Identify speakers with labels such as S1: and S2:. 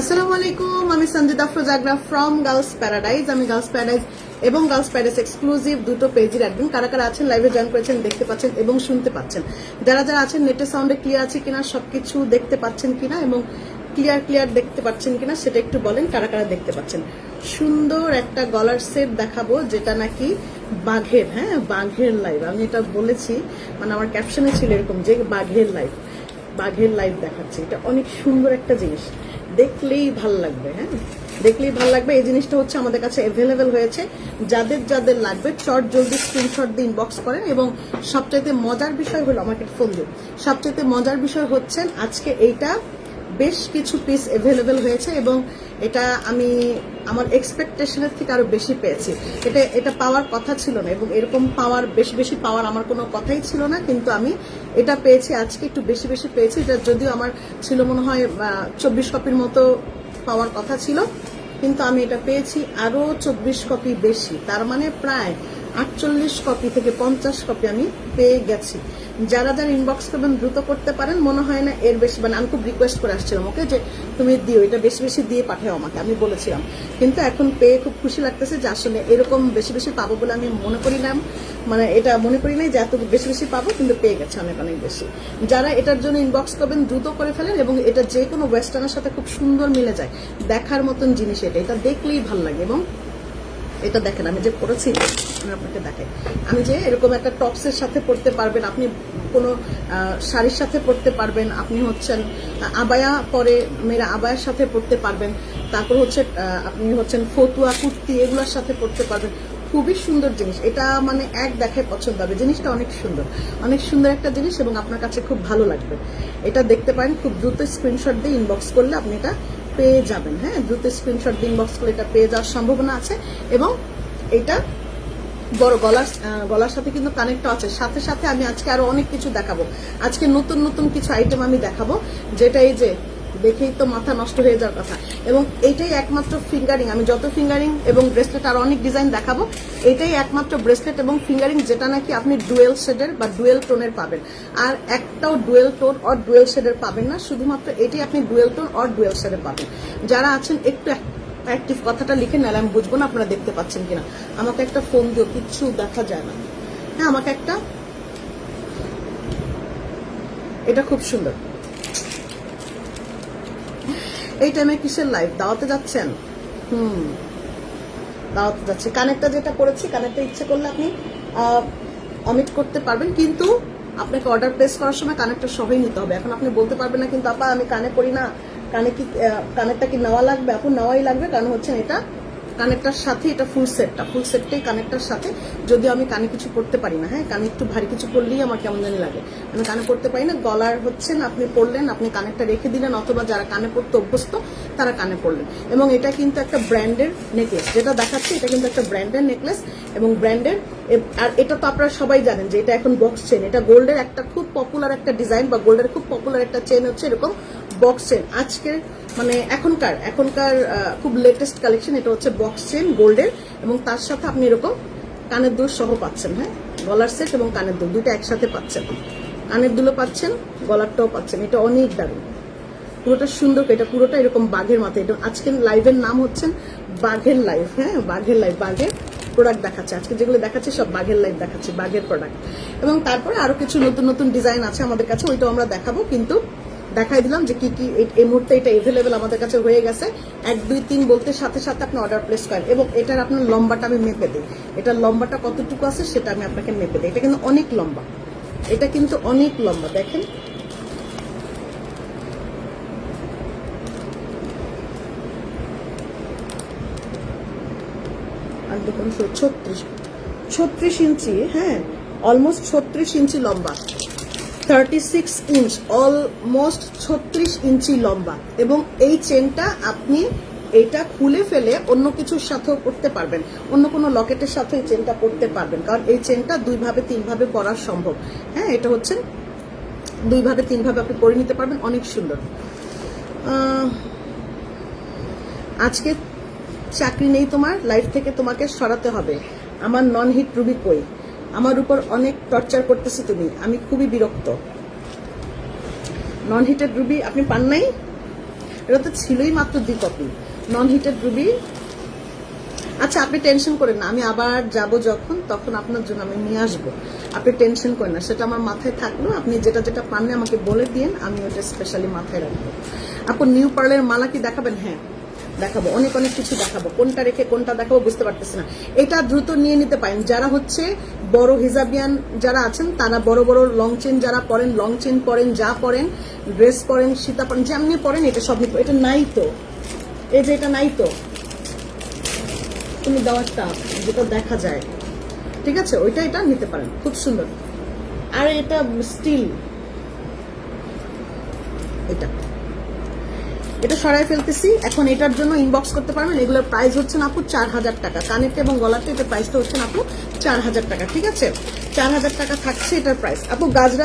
S1: আসসালামু আলাইকুম, আমি সঞ্জিত আফরোজাগরা ফ্রম গার্লস প্যারাডাইজ আমি গার্লস প্যারাডাইজ এবং গার্লস প্যারাডাইজ এক্সক্লুসিভ দুটো পেজের একদিন কারা কারা আছেন লাইভে জয়েন করেছেন, দেখতে পাচ্ছেন এবং শুনতে পাচ্ছেন। যারা যারা আছেন নেটের সাউন্ডে ক্লিয়ার আছে কিনা, সবকিছু দেখতে পাচ্ছেন কিনা এবং ক্লিয়ার ক্লিয়ার দেখতে পাচ্ছেন কিনা সেটা একটু বলেন, কারা কারা দেখতে পাচ্ছেন। সুন্দর একটা গলার সেট দেখাবো, যেটা নাকি বাঘের হ্যাঁ বাঘের লাইভ আমি এটা বলেছি মানে আমার ক্যাপশনে ছিল এরকম যে বাঘের লাইভ বাঘের লাইভ দেখাচ্ছে। এটা অনেক সুন্দর একটা জিনিস। দেখলেই ভালো লাগবে হ্যাঁ। দেখলেই ভালো লাগবে। এই জিনিসটা হচ্ছে আমাদের কাছে অ্যাভেলেবেল হয়েছে। যাদের যাদের লাগবে, চট জলদি স্ক্রিনশট দিয়ে ইনবক্স করেন এবং সবচাইতে মজার বিষয় হলো, আমাকে ফোন দিন। সবচাইতে মজার বিষয় হচ্ছেন আজকে এইটা বেশ কিছু পিস অ্যাভেলেবেল হয়েছে এবং এটা আমি আমার এক্সপেকটেশনের থেকে আরও বেশি পেয়েছি। এটা এটা পাওয়ার কথা ছিল না এবং এরকম পাওয়ার, বেশি বেশি পাওয়ার আমার কোনো কথাই ছিল না, কিন্তু আমি এটা পেয়েছি, আজকে একটু বেশি বেশি পেয়েছি এটা যদিও আমার ছিল মনে হয় চব্বিশ কপির মতো পাওয়ার কথা ছিল, কিন্তু আমি এটা পেয়েছি আরও চব্বিশ কপি বেশি। তার মানে প্রায় আটচল্লিশ কপি থেকে পঞ্চাশ কপি আমি পেয়ে গেছি। যারা যারা ইনবক্স করবেন, দ্রুত করতে পারেন। মনে হয় না এর বেশি মানে আমি খুব রিকোয়েস্ট করে আসছিলাম ওকে যে তুমি দিও, এটা বেশি বেশি দিয়ে পাঠাও আমাকে, আমি বলেছিলাম। কিন্তু এখন পেয়ে খুব খুশি লাগতেছে যে আসলে এরকম বেশি বেশি পাবো বলে আমি মনে করি না। মানে এটা মনে করি নাই যে এত বেশি বেশি পাবো, কিন্তু পেয়ে গেছে অনেক অনেক বেশি। যারা এটার জন্য ইনবক্স করবেন, দ্রুত করে ফেলেন এবং এটা যে কোনো ওয়েস্টার্নের সাথে খুব সুন্দর মিলে যায়। দেখার মতন জিনিস এটা এটা দেখলেই ভালো লাগে এবং এটা দেখেন, আমি যে পরেছি আমি আপনাকে দেখাই। আমি যে এরকম একটা টপসের সাথে পড়তে পারবেন, আপনি কোনো শাড়ির সাথে পড়তে পারবেন, আপনি হচ্ছেন আবায়া পরে মেয়েরা আবায়ার সাথে পড়তে পারবেন, তারপর হচ্ছে আপনি হচ্ছেন ফতুয়া, কুর্তি, এগুলোর সাথে পড়তে পারবেন। খুবই সুন্দর জিনিস। এটা মানে এক দেখায় পছন্দ হবে। জিনিসটা অনেক সুন্দর। অনেক সুন্দর একটা জিনিস এবং আপনার কাছে খুব ভালো লাগবে। এটা দেখতে পারেন, খুব দ্রুত স্ক্রিনশট দিয়ে ইনবক্স করলে আপনি এটা পেয়ে যাবেন হ্যাঁ? দ্রুত স্ক্রিনশট ইনবক্স করে এটা পেয়ে যাওয়ার সম্ভাবনা আছে এবং এটা বড় গলার গলার সাথে কিন্তু কানেক্ট আছে। সাথে সাথে আমি আজকে আরও অনেক কিছু দেখাবো। আজকে নতুন নতুন কিছু আইটেম আমি দেখাবো, যেটা এই যে দেখেই তো মাথা নষ্ট হয়ে যাওয়ার কথা। এবং এটাই একমাত্র ফিঙ্গারিং আমি যত ফিঙ্গারিং এবং ব্রেসলেট আর অনেক ডিজাইন দেখাবো, এটাই একমাত্র ব্রেসলেট এবং ফিঙ্গারিং যেটা নাকি আপনি ডুয়েল শেডের বা ডুয়েল টোনের পাবেন। আর একটাও ডুয়েল টোন অর ডুয়েল শেডের পাবেন না, শুধুমাত্র এটাই আপনি ডুয়েল টোন অর ডুয়েল শেডের পাবেন। যারা আছেন একটু অ্যাক্টিভ কথাটা লিখে নাহলে আমি বুঝব না আপনারা দেখতে পাচ্ছেন কিনা। আমাকে একটা ফোন দিও, কিচ্ছু দেখা যায় না। হ্যাঁ আমাকে একটা এটা খুব সুন্দর। এই টাইমে কিসের লাইফ দাওয়াতে যাচ্ছেন? হুম। দাওয়াতে যাচ্ছে। কানেরটা যেটা করেছি কানেরটা ইচ্ছে করলে আপনি অমিট করতে পারবেন। কিন্তু আপনাকে অর্ডার প্লেস করার সময় কানেক্টটা সবই নিতে হবে। এখন আপনি বলতে পারবেন না, কিন্তু আপা, আমি কানে করি না। কানে কি কানেক্টটা কানেরটা কি নেওয়া লাগবে? এখন নেওয়াই লাগবে। কারণ হচ্ছে এটা কানেরটার সাথে এটা ফুল সেটটা ফুল সেটটাই কানেরটার সাথে যদিও আমি কানে কিছু পড়তে পারি না হ্যাঁ কানে একটু ভারী কিছু পড়লেই আমার কেমন জানি লাগে। আমি কানে পড়তে পারি না, গলার হচ্ছে না, আপনি পড়লেন, আপনি কানেরটা রেখে দিলেন, অথবা যারা কানে পড়তে অভ্যস্ত, তারা কানে পড়লেন। এবং এটা কিন্তু একটা ব্র্যান্ডের নেকলেস যেটা দেখাচ্ছে এটা কিন্তু একটা ব্র্যান্ডের নেকলেস এবং ব্র্যান্ডের আর এটা তো আপনারা সবাই জানেন যে এটা এখন বক্স চেন এটা গোল্ডের একটা খুব পপুলার একটা ডিজাইন বা গোল্ডের খুব পপুলার একটা চেন হচ্ছে এরকম বক্স চেন আজকের মানে এখনকার এখনকার খুব লেটেস্ট কালেকশন এটা হচ্ছে বক্স চেন গোল্ডের এবং তার সাথে আপনি এরকম কানের দুল সহ পাচ্ছেন হ্যাঁ? গলার সেট এবং কানের দুল, দুটো একসাথে পাচ্ছেন। কানের দুলও পাচ্ছেন, গলারটাও পাচ্ছেন। এটা অনেক দারুণ। পুরোটা সুন্দর এটা পুরোটা এরকম বাঘের মাথায় এটা আজকের লাইভের নাম হচ্ছেন বাঘের লাইভ হ্যাঁ? বাঘের লাইভ বাঘের প্রোডাক্ট দেখাচ্ছে। আজকে যেগুলো দেখাচ্ছে সব বাঘের লাইভ দেখাচ্ছে, বাঘের প্রোডাক্ট এবং তারপরে আরও কিছু নতুন নতুন ডিজাইন আছে আমাদের কাছে, ওইটাও আমরা দেখাবো, কিন্তু দেখাই দিলাম যে কি কি এই- মুহূর্তে এটা এভেলেবেল আমাদের কাছে হয়ে গেছে। এক, দুই, তিন বলতে সাথে সাথে আপনি অর্ডার প্লেস করেন এবং এটার আপনার লম্বাটা আমি মেপে দিই। এটার লম্বাটা কতটুকু আছে সেটা আমি আপনাকে মেপে দিই। এটা কিন্তু অনেক লম্বা। এটা কিন্তু অনেক লম্বা, দেখেন। আর দেখুন, ছত্রিশ। ছত্রিশ ইঞ্চি হ্যাঁ অলমোস্ট ছত্রিশ ইঞ্চি লম্বা। থার্টি সিক্স ইঞ্চ অলমোস্ট ছত্রিশ ইঞ্চি লম্বা। এবং এই চেনটা আপনি এটা খুলে ফেলে অন্য কিছুর সাথেও করতে পারবেন। অন্য কোনো লকেটের সাথে এই চেনটা পড়তে পারবেন। কারণ এই চেনটা দুইভাবে তিনভাবে পরা সম্ভব। হ্যাঁ এটা হচ্ছে দুইভাবে তিনভাবে আপনি পরে নিতে পারবেন, অনেক সুন্দর। আজকে চাকরি নেই তোমার লাইফ থেকে তোমাকে সরাতে হবে। আমার নন হিট রুবি কই আমার উপর অনেক টর্চার করতেছে তুমি, আমি খুবই বিরক্ত। নন হিটেড রুবি আপনি পান নাই? এটা তো ছিলই মাত্র দুই কপি নন হিটেড রুবি আচ্ছা আপনি টেনশন করেন না, আমি আবার যাব যখন, তখন আপনার জন্য আমি নিয়ে আসব। আপনি টেনশন করেন না, সেটা আমার মাথায় থাকল, আপনি যেটা যেটা পাননি আমাকে বলে দিন আমি ওটা স্পেশালি মাথায় রাখব। আপু নিউ পার্লের মালা কি দেখাবেন? হ্যাঁ। দেখাবো, অনেক অনেক কিছু দেখাবো, কোনটা রেখে কোনটা দেখাবো বুঝতে পারতেছি না। এটা দ্রুত নিয়ে নিতে পারেন। যারা হচ্ছে বড় হিজাবিয়ান যারা আছেন, তারা বড় বড় লং চেন যারা পরেন লং চেন পরেন, যা পরেন ড্রেস পরেন, সীতা পরেন, যেমনি পরেন, এটা সব এটা নাই তো। এই যে এটা নাই তো। তুমি দেওয়ারটা যেটা দেখা যায়। ঠিক আছে? ওইটা এটা নিতে পারেন। খুব সুন্দর। আর এটা স্টিল এটা। এটা সরাই ফেলতেছি। এখন এটার জন্য ইনবক্স করতে পারবেন। এগুলোর প্রাইস হচ্ছে আপু চার হাজার টাকা। কানেরটা এবং গলাতে এটার প্রাইসটা হচ্ছে আপু চার হাজার টাকা, ঠিক আছে? চার হাজার টাকা থাকছে এটার প্রাইস আপু, গাজরা